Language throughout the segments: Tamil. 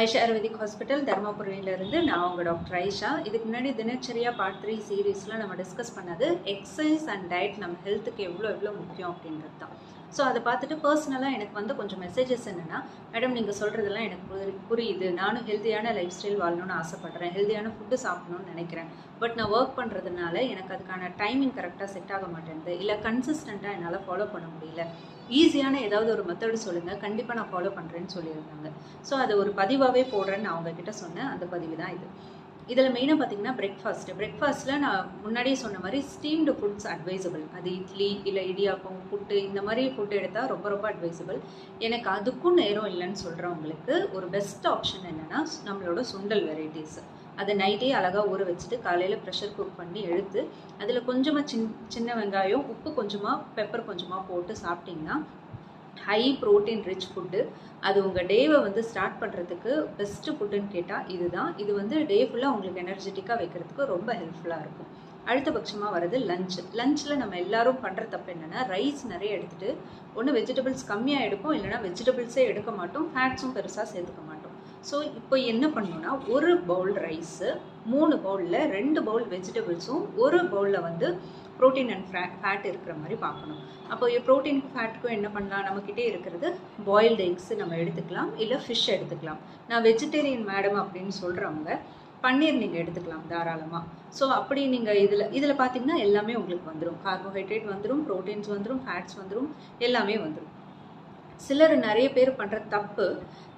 ஐஷா ஆயுர்வேதிக் ஹாஸ்பிட்டல் தர்மபுரியிலேருந்து நான் உங்கள் டாக்டர் ஐஷா. இதுக்கு முன்னாடி தினச்சரியா பார்ட் த்ரீ சீரீஸில் நம்ம டிஸ்கஸ் பண்ணது எக்ஸசைஸ் அண்ட் டயட் நம்ம ஹெல்த்துக்கு எவ்வளோ எவ்வளோ முக்கியம் அப்படின்றது தான். ஸோ அதை பார்த்துட்டு பர்சனலாக எனக்கு வந்து கொஞ்சம் மெசேஜஸ் என்னென்னா மேடம் நீங்கள் சொல்கிறதெல்லாம் எனக்கு புரியுது. நானும் ஹெல்த்தியான லைஃப் ஸ்டைல் வாழணும்னு ஆசைப்பட்றேன். ஹெல்த்தியான ஃபுட்டு சாப்பிடணும்னு நினைக்கிறேன். பட் நான் ஒர்க் பண்ணுறதுனால எனக்கு அதுக்கான டைமிங் கரெக்டாக செட் ஆக மாட்டேங்குது. இல்லை கன்சிஸ்டண்ட்டாக என்னால் ஃபாலோ பண்ண முடியல. ஈஸியான ஏதாவது ஒரு மெத்தடு சொல்லுங்கள் கண்டிப்பாக நான் ஃபாலோ பண்ணுறேன்னு சொல்லியிருந்தாங்க. ஸோ அதை ஒரு பதிவு பதிவாகவே போடுறேன்னு நான் உங்ககிட்ட சொன்னேன். அந்த பதிவு தான் இது. இதில் மெயினாக பார்த்தீங்கன்னா பிரேக்ஃபாஸ்ட் பிரேக்ஃபாஸ்ட்டில் நான் முன்னாடியே சொன்ன மாதிரி ஸ்டீம்டு ஃபுட்ஸ் அட்வைசபிள் அது இட்லி இல்லை இடியாப்பம் புட்டு இந்த மாதிரி ஃபுட் எடுத்தால் ரொம்ப ரொம்ப அட்வைசபிள் எனக்கு அதுக்கும் நேரம் இல்லைன்னு சொல்கிறவங்களுக்கு ஒரு பெஸ்ட் ஆப்ஷன் என்னென்னா நம்மளோட சுண்டல் வெரைட்டிஸ் அதை நைட்டே அழகாக ஊற வச்சுட்டு காலையில் ப்ரெஷர் குக் பண்ணி எடுத்து அதில் கொஞ்சமாக சின் சின்ன வெங்காயம் உப்பு கொஞ்சமாக பெப்பர் கொஞ்சமாக போட்டு சாப்பிட்டிங்கன்னா ஹை ப்ரோட்டீன் ரிச் ஃபுட்டு அது உங்கள் டேவை வந்து ஸ்டார்ட் பண்ணுறதுக்கு பெஸ்ட்டு ஃபுட்டுன்னு கேட்டால் இதுதான். இது வந்து டே ஃபுல்லாக உங்களுக்கு எனர்ஜெட்டிக்காக வைக்கிறதுக்கு ரொம்ப ஹெல்ப்ஃபுல்லாக இருக்கும். அடுத்த பட்சமாக வர்றது லஞ்ச் லஞ்சில் நம்ம எல்லாரும் பண்ணுற தப்பு என்னென்னா ரைஸ் நிறைய எடுத்துகிட்டு ஒன்று வெஜிடபிள்ஸ் கம்மியாக எடுப்போம் இல்லைனா வெஜிடபிள்ஸே எடுக்க மாட்டோம் ஃபேட்ஸும் பெருசாக சேர்த்துக்க மாட்டோம். ஸோ இப்போ என்ன பண்ணணும்னா ஒரு பவுல் ரைஸு மூணு பவுலில் ரெண்டு பவுல் வெஜிடபிள்ஸும் ஒரு பவுலில் வந்து ப்ரோட்டீன் அண்ட் ஃபேட் ஃபேட் இருக்கிற மாதிரி பார்க்கணும். அப்போ ப்ரோட்டீன் ஃபேட்டுக்கும் என்ன பண்ணலாம்? நம்மக்கிட்டே இருக்கிறது பாயில்டு எக்ஸ் நம்ம எடுத்துக்கலாம் இல்லை ஃபிஷ் எடுத்துக்கலாம். நான் வெஜிடேரியன் மேடம் அப்படின்னு சொல்கிறவங்க பன்னீர் நீங்கள் எடுத்துக்கலாம் தாராளமாக ஸோ அப்படி நீங்கள் இதில் இதில் பார்த்தீங்கன்னா எல்லாமே உங்களுக்கு வந்துடும் கார்போஹைட்ரேட் வந்துடும் ப்ரோட்டீன்ஸ் வந்துடும் ஃபேட்ஸ் வந்துடும் எல்லாமே வந்துடும் சிலர் நிறைய பேர் பண்ணுற தப்பு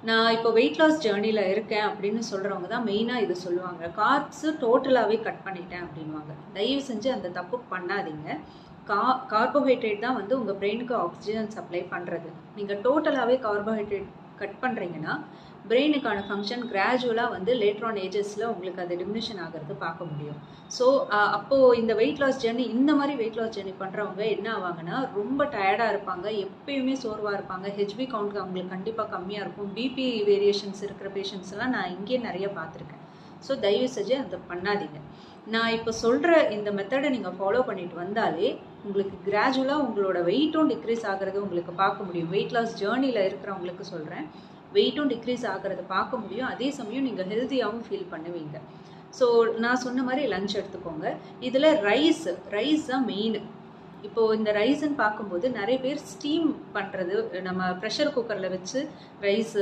நான் இப்போ வெயிட் லாஸ் ஜேர்னியில் இருக்கேன் அப்படின்னு சொல்கிறவங்க தான் மெயினாக இது சொல்லுவாங்க. கார்ப்ஸு டோட்டலாகவே கட் பண்ணிட்டேன் அப்படின்வாங்க தயவு செஞ்சு அந்த தப்பு பண்ணாதீங்க. கா கார்போஹைட்ரேட் தான் வந்து உங்கள் பிரெயினுக்கு ஆக்சிஜன் சப்ளை பண்ணுறது நீங்கள் டோட்டலாகவே கார்போஹைட்ரேட் கட் பண்ணுறீங்கன்னா பிரெயினுக்கான ஃபங்க்ஷன் கிராஜுவலாக வந்து லேட்டர் ஆன் ஏஜஸில் உங்களுக்கு அது டிமினிஷன் ஆகிறது பார்க்க முடியும். ஸோ அப்போது இந்த வெயிட் லாஸ் ஜேர்னி இந்த மாதிரி வெயிட் லாஸ் ஜேர்னி பண்ணுறவங்க என்ன ஆவாங்கன்னா ரொம்ப டயர்டாக இருப்பாங்க எப்பயுமே சோர்வாக இருப்பாங்க. ஹெச்பி கவுண்ட் அவங்களுக்கு கண்டிப்பாக கம்மியாக இருக்கும். பிபி வேரியேஷன்ஸ் இருக்கிற பேஷண்ட்ஸ்லாம் நான் இங்கேயே நிறைய பார்த்துருக்கேன். ஸோ தயவு செஞ்சு அதை பண்ணாதீங்க. நான் இப்போ சொல்கிற இந்த மெத்தடை நீங்கள் ஃபாலோ பண்ணிட்டு வந்தாலே உங்களுக்கு கிராஜுவலாக உங்களோட வெயிட்டும் டிக்ரீஸ் ஆகிறது உங்களுக்கு பார்க்க முடியும். வெயிட் லாஸ் ஜேர்னியில் இருக்கிறவங்களுக்கு சொல்கிறேன் வெயிட்டும் டிக்ரீஸ் ஆகிறத பார்க்க முடியும். அதே சமயம் நீங்கள் ஹெல்த்தியாகவும் ஃபீல் பண்ணுவீங்க. ஸோ நான் சொன்ன மாதிரி லஞ்ச் எடுத்துக்கோங்க. இதில் ரைஸ் ரைஸ் தான் மெயின் இப்போது இந்த ரைஸ்ன்னு பார்க்கும்போது நிறைய பேர் ஸ்டீம் பண்ணுறது நம்ம ப்ரெஷர் குக்கரில் வச்சு ரைஸ்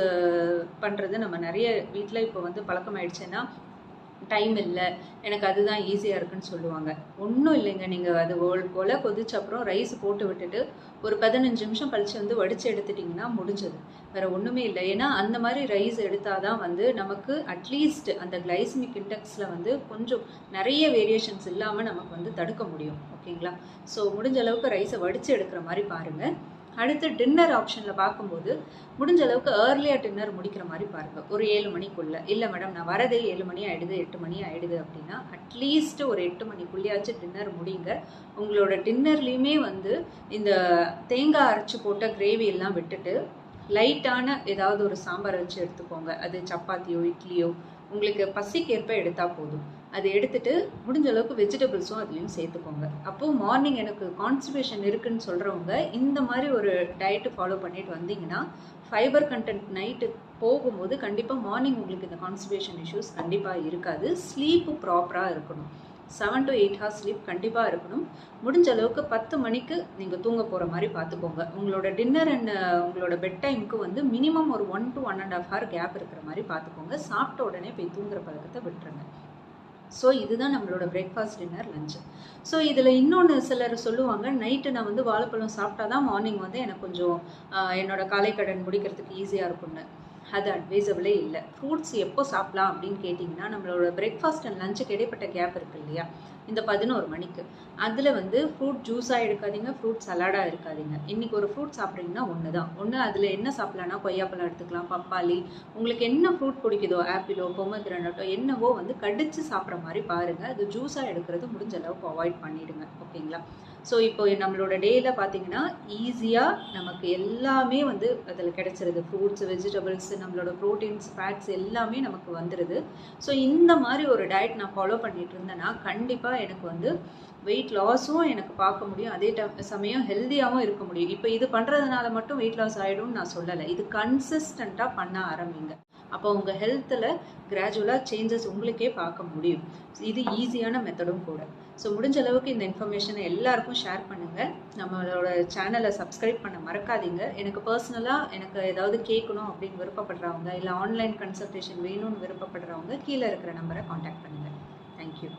பண்ணுறது நம்ம நிறைய வீட்டில் இப்போ வந்து பழக்கமாயிடுச்சுன்னா டைம் இல்லை. எனக்கு அதுதான் ஈஸியாக இருக்குன்னு சொல்லுவாங்க. ஒன்றும் இல்லைங்க. நீங்கள் அது ஒல் ஒலை கொதிச்ச அப்புறம் ரைஸ் போட்டு விட்டுட்டு ஒரு பதினஞ்சு நிமிஷம் கழிச்சு வந்து வடித்து எடுத்துட்டிங்கன்னா முடிஞ்சது. வேறு ஒன்றுமே இல்லை. ஏன்னா அந்த மாதிரி ரைஸ் எடுத்தால் தான் வந்து நமக்கு அட்லீஸ்ட் அந்த கிளைசமிக் இண்டெக்ஸில் வந்து கொஞ்சம் நிறைய வேரியேஷன்ஸ் இல்லாமல் நமக்கு வந்து தடுக்க முடியும். ஓகேங்களா? ஸோ முடிஞ்ச அளவுக்கு ரைஸை வடித்து எடுக்கிற மாதிரி பாருங்கள் அடுத்து டின்னர் ஆப்ஷனில் பார்க்கும்போது முடிஞ்ச அளவுக்கு ஏர்லியாக டின்னர் முடிக்கிற மாதிரி பாருங்கள் ஒரு ஏழு மணிக்குள்ளே. இல்லை மேடம் நான் வரதே ஏழு மணி ஆகிடுது எட்டு மணி ஆகிடுது அப்படின்னா அட்லீஸ்ட் ஒரு எட்டு மணிக்குள்ளேயாச்சும் டின்னர் முடிங்க. உங்களோட டின்னர்லேயுமே வந்து இந்த தேங்காய் அரைச்சி போட்ட கிரேவி எல்லாம் விட்டுட்டு லைட்டான ஏதாவது ஒரு சாம்பார் வச்சு எடுத்துக்கோங்க. அது சப்பாத்தியோ இட்லியோ உங்களுக்கு பசிக்கேற்ப எடுத்தால் போதும். அதை எடுத்துட்டு முடிஞ்ச அளவுக்கு வெஜிடபிள்ஸும் அதுலேயும் சேர்த்துக்கோங்க. அப்போது மார்னிங் எனக்கு கான்ஸ்டிபேஷன் இருக்குன்னு சொல்கிறவங்க இந்த மாதிரி ஒரு டயட்டு ஃபாலோ பண்ணிட்டு வந்தீங்கன்னா ஃபைபர் கண்டென்ட் நைட்டு போகும்போது கண்டிப்பாக மார்னிங் உங்களுக்கு இந்த கான்ஸ்டிபேஷன் இஷ்யூஸ் கண்டிப்பாக இருக்காது. ஸ்லீப்பு ப்ராப்பராக இருக்கணும். Seven to eight hours sleep கண்டிப்பாக இருக்கணும். முடிஞ்ச அளவுக்கு பத்து மணிக்கு நீங்கள் தூங்க போகிற மாதிரி பார்த்துக்கோங்க. உங்களோட டின்னர் அண்ட் uh, உங்களோட பெட் டைமுக்கு வந்து மினிமம் ஒரு one to one and half hour gap இருக்கிற மாதிரி பார்த்துக்கோங்க. சாப்பிட்ட உடனே போய் தூங்குற பழக்கத்தை விட்டுருங்க. ஸோ இதுதான் நம்மளோட பிரேக்ஃபாஸ்ட் டின்னர் லஞ்சு ஸோ இதில் இன்னொன்று சிலர் சொல்லுவாங்க நைட்டு நான் வந்து வாழைப்பழம் சாப்பிட்டா தான் மார்னிங் வந்து எனக்கு கொஞ்சம் என்னோட காலை கடன் முடிக்கிறதுக்கு ஈஸியாக இருக்கும்னு. அது அட்வைசபிளே இல்லை. ஃப்ரூட்ஸ் எப்போ சாப்பிடலாம் அப்படின்னு கேட்டிங்கன்னா நம்மளோட பிரேக்ஃபாஸ்ட் அண்ட் லஞ்சுக்கு இடைப்பட்ட கேப் இருக்கு இல்லையா? இந்த பதினோரு மணிக்கு. அதில் வந்து ஃப்ரூட் ஜூஸாக எடுக்காதீங்க ஃப்ரூட் சலாடாக இருக்காதீங்க. இன்றைக்கி ஒரு ஃப்ரூட் சாப்பிட்றீங்கன்னா ஒன்று தான் ஒன்று அதில் என்ன சாப்பிட்லான்னா கொய்யாப்பழம் எடுத்துக்கலாம் பப்பாளி. உங்களுக்கு என்ன ஃப்ரூட் பிடிக்குதோ ஆப்பிளோ பொமக்ரனட்டோ என்னவோ வந்து கடிச்சு சாப்பிட்ற மாதிரி பாருங்கள் அது ஜூஸாக எடுக்கிறது முடிஞ்ச அளவுக்கு அவாய்ட் பண்ணிடுங்க. ஓகேங்களா? ஸோ இப்போ நம்மளோட டேயில் பார்த்தீங்கன்னா ஈஸியாக நமக்கு எல்லாமே வந்து அதில் கிடச்சிருது. ஃப்ரூட்ஸ் வெஜிடபிள்ஸ் நம்மளோட ப்ரோட்டீன்ஸ் ஃபேட்ஸ் எல்லாமே நமக்கு வந்துடுது ஸோ இந்த மாதிரி ஒரு டயட் நான் ஃபாலோ பண்ணிட்டு இருந்தேன்னா கண்டிப்பாக எனக்கு வந்து வெயிட் லாஸும் எனக்கு பார்க்க முடியும். அதே டைம் சமயம் ஹெல்த்தியாகவும் இருக்க முடியும். இப்போ இது பண்ணுறதுனால மட்டும் வெயிட் லாஸ் ஆகிடும்னு நான் சொல்லலை. இது கன்சிஸ்டண்ட்டாக பண்ண ஆரம்பிங்க. அப்போ உங்கள் ஹெல்த்தில் கிராஜுவலாக சேஞ்சஸ் உங்களுக்கே பார்க்க முடியும். இது ஈஸியான மெத்தடும் கூட. ஸோ முடிஞ்ச அளவுக்கு இந்த இன்ஃபர்மேஷனை எல்லாருக்கும் ஷேர் பண்ணுங்கள் நம்மளோட சேனலை சப்ஸ்கிரைப் பண்ண மறக்காதீங்க. எனக்கு பர்சனலாக எனக்கு ஏதாவது கேட்கணும் அப்படின்னு விருப்பப்படுறவங்க இல்லை ஆன்லைன் கன்சல்டேஷன் வேணும்னு விருப்பப்படுறவங்க கீழே இருக்கிற நம்பரை காண்டாக்ட் பண்ணுங்கள் தேங்க்யூ